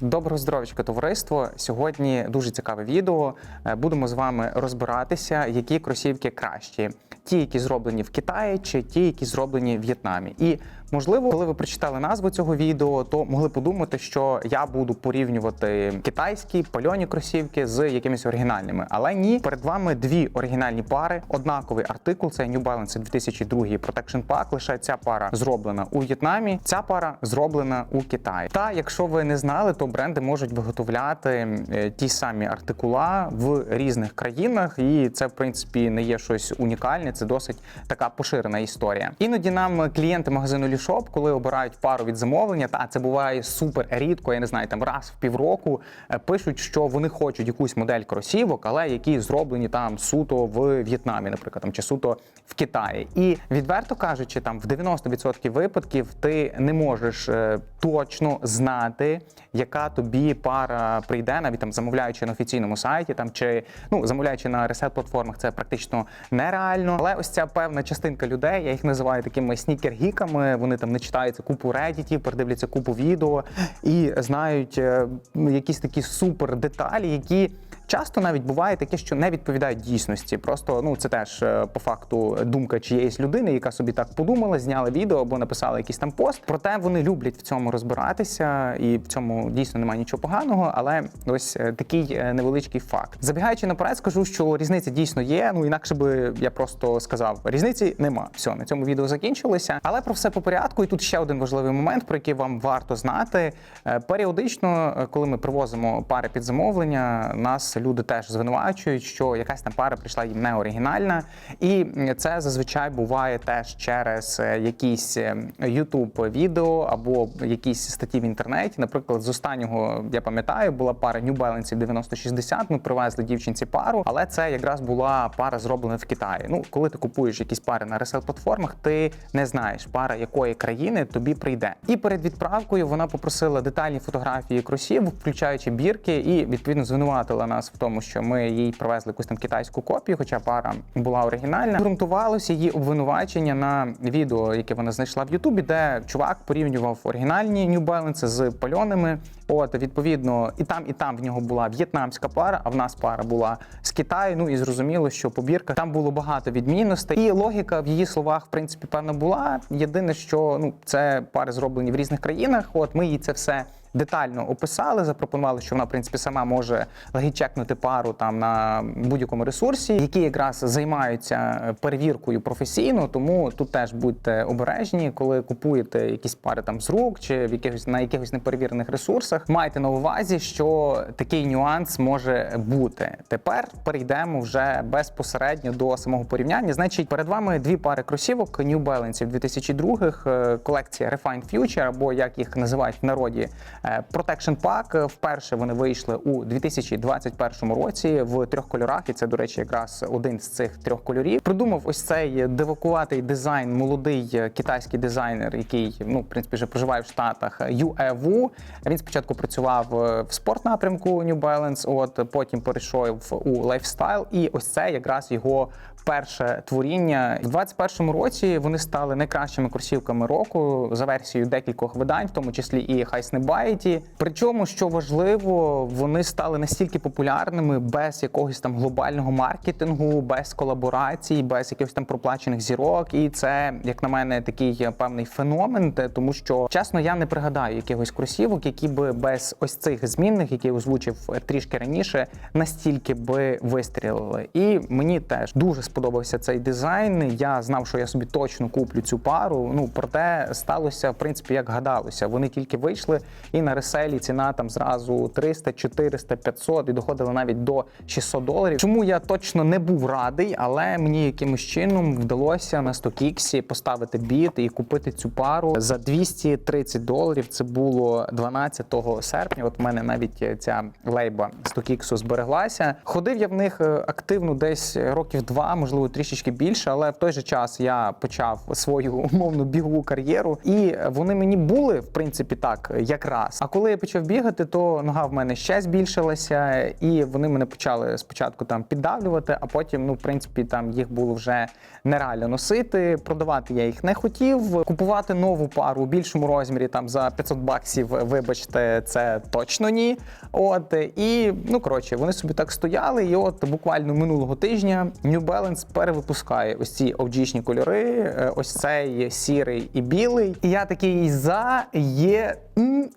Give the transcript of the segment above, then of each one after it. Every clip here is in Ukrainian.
Доброго здоров'ячка, товариство. Сьогодні дуже цікаве відео. Е, Будемо з вами розбиратися, які кросівки кращі: ті, які зроблені в Китаї, чи ті, які зроблені в В'єтнамі. І можливо, коли ви прочитали назву цього відео, то могли подумати, що я буду порівнювати китайські пальоні кросівки з якимись оригінальними. Але ні, перед вами дві оригінальні пари, однаковий артикул. Це New Balance 2002 Protection Pack. Лише ця пара зроблена у В'єтнамі, ця пара зроблена у Китаї. Та якщо ви не знали, то бренди можуть виготовляти е, ті самі артикула в різних країнах, і це в принципі не є щось унікальне. Це досить така поширена історія. Іноді нам клієнти магазину Лішоп, коли обирають пару від замовлення, та це буває супер рідко. Я не знаю, там раз в півроку е, пишуть, що вони хочуть якусь модель кросівок, але які зроблені там суто в В'єтнамі, наприклад, там чи суто в Китаї. І відверто кажучи, там в 90% випадків ти не можеш е, точно знати, яка тобі пара прийде, навіть там замовляючи на офіційному сайті, там чи ну замовляючи на ресет платформах, це практично нереально. Але ось ця певна частинка людей, я їх називаю такими снікер-гіками. Вони там не читаються купу редітів, передивляться купу відео і знають е, якісь такі супер деталі, які. Часто навіть буває таке, що не відповідають дійсності. Просто ну це теж е, по факту думка чиєїсь людини, яка собі так подумала, зняла відео або написала якийсь там пост. Проте вони люблять в цьому розбиратися, і в цьому дійсно немає нічого поганого. Але ось е, такий е, невеличкий факт. Забігаючи наперед, скажу, що різниця дійсно є. Ну інакше би я просто сказав, різниці нема. Все, на цьому відео закінчилося. Але про все по порядку. І тут ще один важливий момент, про який вам варто знати. Періодично, коли ми привозимо пари під замовлення, нас люди теж звинувачують, що якась там пара прийшла їм не оригінальна, і це зазвичай буває теж через е, якісь youtube відео або якісь статті в інтернеті. Наприклад, з останнього я пам'ятаю, була пара New Balance 9060, Ми привезли дівчинці пару, але це якраз була пара зроблена в Китаї. Ну, коли ти купуєш якісь пари на ресел платформах, ти не знаєш пара якої країни тобі прийде. І перед відправкою вона попросила детальні фотографії кросівок, включаючи бірки, і відповідно звинуватила нас в тому, що ми їй привезли якусь там китайську копію, хоча пара була оригінальна. Грунтувалося її обвинувачення на відео, яке вона знайшла в Ютубі, де чувак порівнював оригінальні New Balance з пальоними. От відповідно, і там, і там в нього була в'єтнамська пара, а в нас пара була з Китаю. Ну і зрозуміло, що по бірках там було багато відмінностей. І логіка в її словах, в принципі, певна була. Єдине, що ну це пари зроблені в різних країнах. От ми їй це все. Детально описали, запропонували, що вона в принципі сама може легічекнути пару там на будь-якому ресурсі, які якраз займаються перевіркою професійно. Тому тут теж будьте обережні, коли купуєте якісь пари там з рук чи в якихось на якихось неперевірених ресурсах. Майте на увазі, що такий нюанс може бути. Тепер перейдемо вже безпосередньо до самого порівняння. Значить, перед вами дві пари кросівок New Balance 2002 е, колекція Refined Future, або як їх називають в народі. Е, Protection Pack. Вперше вони вийшли у 2021 році в трьох кольорах, і це, до речі, якраз один з цих трьох кольорів. Придумав ось цей дивакуватий дизайн, молодий китайський дизайнер, який ну в принципі вже проживає в Штатах. Юе Ву. Він спочатку працював е, в спорт напрямку New Balance, от потім перейшов у лайфстайл, і ось це якраз його перше творіння. В 2021 році вони стали найкращими кросівками року за версією декількох видань, в тому числі і Snebiety. Причому, що важливо, вони стали настільки популярними без якогось там глобального маркетингу, без колаборацій, без якихось там проплачених зірок. І це, як на мене, такий певний феномен, тому що чесно, я не пригадаю якихось кросівок, які би без ось цих змінних, які озвучив трішки раніше, настільки би вистрілили. І мені теж дуже сподобався цей дизайн. Я знав, що я собі точно куплю цю пару. Ну проте сталося в принципі як гадалося. Вони тільки вийшли, і на реселі ціна там зразу 300, 400, 500 і доходила навіть до 600 доларів. Чому я точно не був радий, але мені якимось чином вдалося на StockX поставити біт і купити цю пару за 230 доларів. Це було 12 серпня. От в мене навіть ця лейба StockX збереглася. Ходив я в них е, активно десь років два, можливо, трішечки більше, але в той же час я почав свою умовну бігову кар'єру, і вони мені були в принципі так, якраз. А коли я почав бігати, то нога в мене ще збільшилася, і вони мене почали спочатку там піддавлювати, а потім, ну, в принципі, там їх було вже нереально носити. Продавати я їх не хотів. Купувати нову пару у більшому розмірі там за 500 баксів, вибачте, це точно ні. От і ну коротше, вони собі так стояли. І от буквально минулого тижня New Balance перевипускає ось ці OG-шні кольори, е, ось цей сірий і білий. І я такий за є.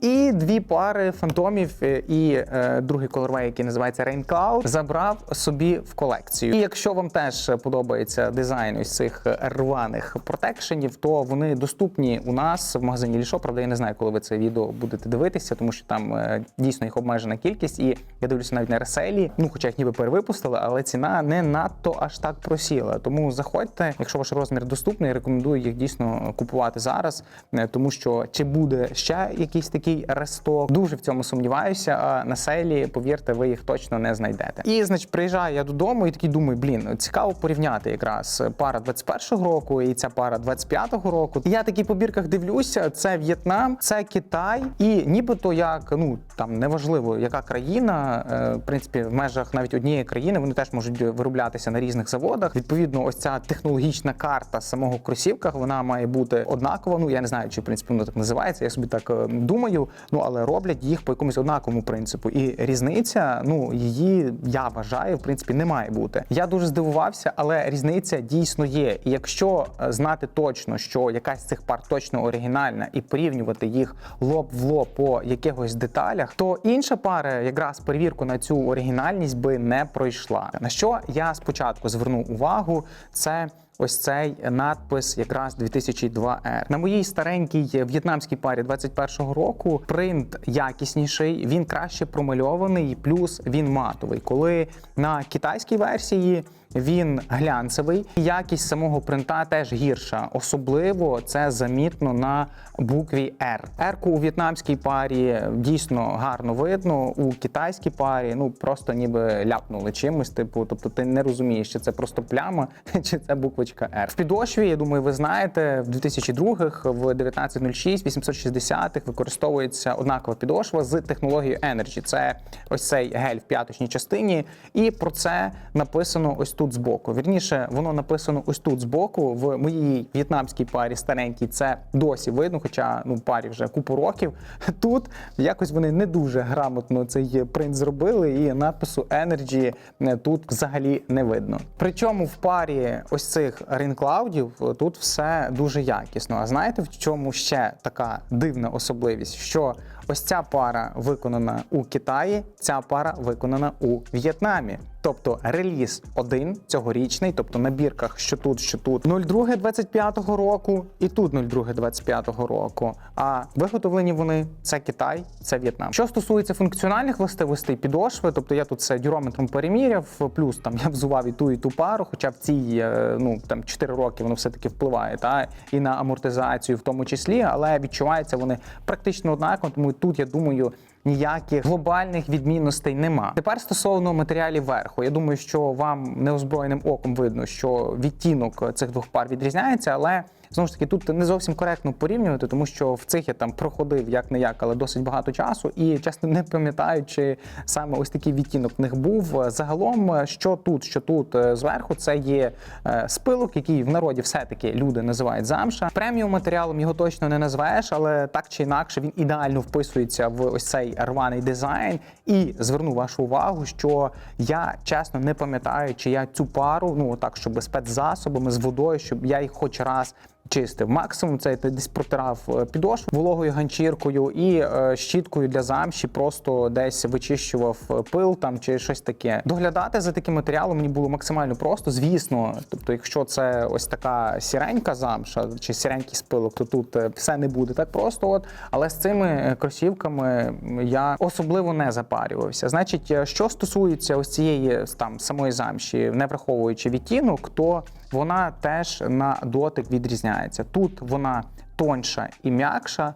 І дві пари фантомів е, і е, другий колорвей, який називається Rain Cloud, забрав собі в колекцію. І якщо вам теж подобається дизайн ось цих рваних протекшенів, то вони доступні у нас в магазині Лішо. Правда, я не знаю, коли ви це відео будете дивитися, тому що там е, дійсно їх обмежена кількість, і я дивлюся навіть на реселі. Ну, хоча їх ніби перевипустили, але ціна не надто аж так просіла. Тому заходьте, якщо ваш розмір доступний, рекомендую їх дійсно купувати зараз, е, тому що чи буде ще якийсь такий ресток, дуже в цьому сумніваюся. А на селі, повірте, ви їх точно не знайдете. І значить, приїжджаю я додому і такий думаю, блін, цікаво порівняти якраз пара 21-го року і ця пара 25-го року. І я такий по бірках дивлюся: це В'єтнам, це Китай, і нібито як ну там неважливо, яка країна, е, в принципі, в межах навіть однієї країни вони теж можуть вироблятися на різних заводах. Відповідно, ось ця технологічна карта самого кросівка, вона має бути однакова. Ну я не знаю, чи в принципі воно так називається. Я собі так е, думаю. Ну але роблять їх по якомусь однаковому принципу. І різниця, ну її я вважаю, в принципі, не має бути. Я дуже здивувався, але різниця дійсно є. І якщо е, знати точно, що якась з цих пар точно оригінальна, і порівнювати їх лоб в лоб по якихось деталях, то інша пара якраз перевірку на цю оригінальність би не пройшла. На що я спочатку звернув увагу, це. Ось цей надпис якраз 2002R. На моїй старенькій в'єтнамській парі 21-го року принт якісніший, він краще промальований, плюс він матовий. Коли на китайській версії він глянцевий, якість самого принта теж гірша. Особливо це замітно на букві R. R-ку у в'єтнамській парі дійсно гарно видно. У китайській парі ну просто ніби ляпнули чимось. Типу, тобто ти не розумієш, чи це просто пляма, чи це буквочка R. В підошві, я думаю, ви знаєте, в 2002-х, в 1906, 860-х використовується однакова підошва з технологією Energy. Це ось цей гель в п'яточній частині, і про це написано ось тут збоку. Вірніше, воно написано ось тут збоку. В моїй в'єтнамській парі старенькій це досі видно, хоча ну парі вже купу років. Тут якось вони не дуже грамотно цей принт зробили, і надпису Energy тут взагалі не видно. Причому в парі ось цих рейнклаудів тут все дуже якісно. А знаєте, в чому ще така дивна особливість? Що ось ця пара виконана у Китаї, ця пара виконана у В'єтнамі. Тобто реліз один цьогорічний, тобто на бірках, що тут, що тут 02.25 року, і тут 02.25 року. А виготовлені вони це Китай, це В'єтнам. Що стосується функціональних властивостей підошви, тобто я тут це дюрометром переміряв, плюс там я взував і ту, і ту пару, хоча в цій е, ну там 4 роки воно все таки впливає, та і на амортизацію в тому числі, але відчуваються вони практично однаково, тому тут я думаю ніяких глобальних відмінностей нема. Тепер стосовно матеріалів верху, я думаю, що вам неозброєним оком видно, що відтінок цих двох пар відрізняється, але знову ж таки тут не зовсім коректно порівнювати, тому що в цих я там проходив як не як, але досить багато часу, і чесно не пам'ятаю, чи саме ось такий відтінок в них був. Загалом, що тут, що тут е, зверху, це є е, спилок, який в народі все-таки люди називають замша. Преміум матеріалом його точно не назвеш, але так чи інакше він ідеально вписується в ось цей рваний дизайн. І зверну вашу увагу, що я чесно не пам'ятаю, чи я цю пару, ну так, щоб спецзасобами з водою, щоб я їх хоч раз. Чистив максимум це ти десь протирав е, підошву вологою ганчіркою і е, щіткою для замші, просто десь вичищував е, пил там чи щось таке. Доглядати за таким матеріалом мені було максимально просто. Звісно, тобто, якщо це ось така сіренька замша чи сіренький спилок, то тут е, все не буде так просто. От але з цими кросівками я особливо не запарювався. Значить, що стосується ось цієї там самої замші, не враховуючи відтінок, то вона теж на дотик відрізняється. Тут вона тоньша і м'якша,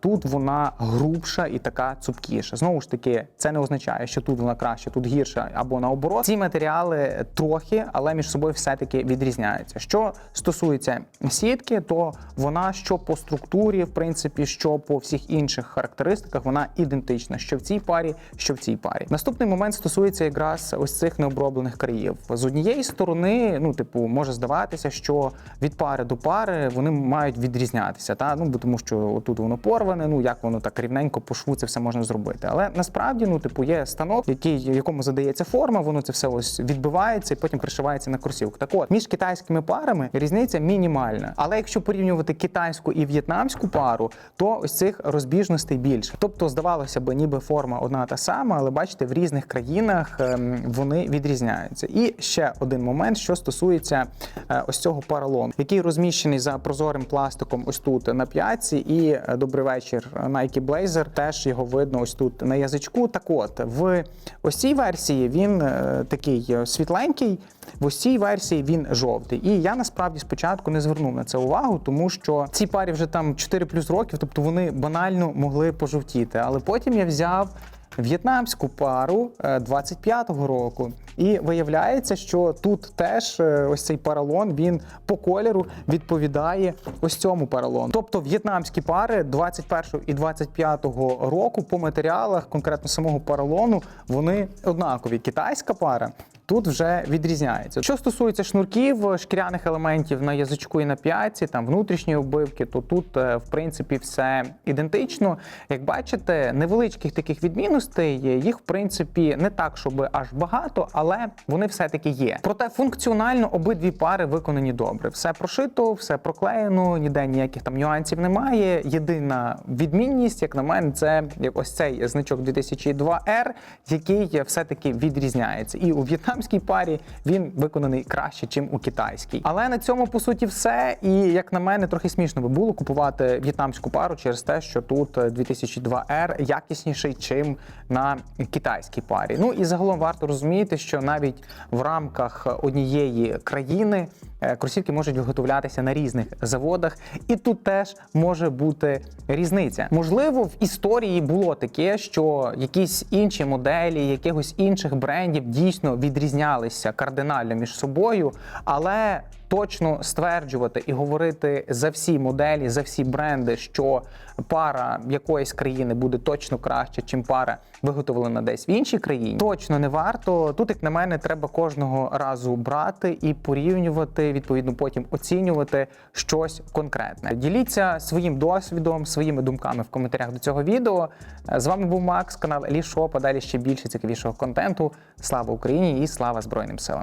тут вона грубша і така цупкіша. Знову ж таки, це не означає, що тут вона краще, тут гірша або наоборот. Ці матеріали трохи, але між собою все-таки відрізняються. Що стосується сітки, то вона що по структурі, в принципі, що по всіх інших характеристиках, вона ідентична, що в цій парі, що в цій парі. Наступний момент стосується якраз ось цих необроблених країв. З однієї сторони, ну, типу, може здаватися, що від пари до пари вони мають відрізнятися. Та? Ну, бо тому що тут воно порване, ну як воно так рівненько по шву це все можна зробити. Але насправді, ну, типу, є станок, який, якому задається форма, воно це все ось відбивається і потім пришивається на кросівку. Так от, між китайськими парами різниця мінімальна. Але якщо порівнювати китайську і в'єтнамську пару, то ось цих розбіжностей більше. Тобто, здавалося б, ніби форма одна та сама, але бачите, в різних країнах ем, вони відрізняються. І ще один момент, що стосується е, ось цього паралону, який розміщений за прозорим пластиком ось тут на п'ятці. І е, добрий вечір, Nike Blazer, теж його видно ось тут на язичку. Так от, в ось цій версії він е, такий е, світленький. В ось цій версії він жовтий. І я насправді спочатку не звернув на це увагу, тому що ці парі вже там 4 плюс років, тобто вони банально могли пожовтіти. Але потім я взяв в'єтнамську пару е, 25-го року. І виявляється, що тут теж е, ось цей паралон він по кольору відповідає ось цьому паралону. Тобто в'єтнамські пари 21 і 25-го року по матеріалах, конкретно самого паралону, вони однакові. Китайська пара тут вже відрізняється. Що стосується шнурків, шкіряних елементів на язичку і на п'ятці, там внутрішньої оббивки, то тут, е, в принципі, все ідентично. Як бачите, невеличких таких відмінностей їх в принципі не так, щоб аж багато, але вони все-таки є. Проте функціонально обидві пари виконані добре. Все прошито, все проклеєно, ніде ніяких там нюансів немає. Єдина відмінність, як на мене, це ось цей значок 2002R, який все-таки відрізняється. І у в'єтнамській парі він виконаний краще, ніж у китайській. Але на цьому по суті все. І як на мене, трохи смішно би було купувати в'єтнамську пару через те, що тут 2002R якісніший, чим на китайській парі. Ну і загалом варто розуміти, що навіть в рамках однієї країни е, кросівки можуть виготовлятися на різних заводах, і тут теж може бути різниця. Можливо, в історії було таке, що якісь інші моделі якихось інших брендів дійсно відрізнялися кардинально між собою, але точно стверджувати і говорити за всі моделі, за всі бренди, що пара якоїсь країни буде точно краще, чим пара виготовлена десь в іншій країні, точно не варто. Тут, як на мене, треба кожного разу брати і порівнювати, відповідно, потім оцінювати щось конкретне. Діліться своїм досвідом, своїми думками в коментарях до цього відео. З вами був Макс, канал Елішоп, а далі ще більше цікавішого контенту. Слава Україні і слава Збройним силам!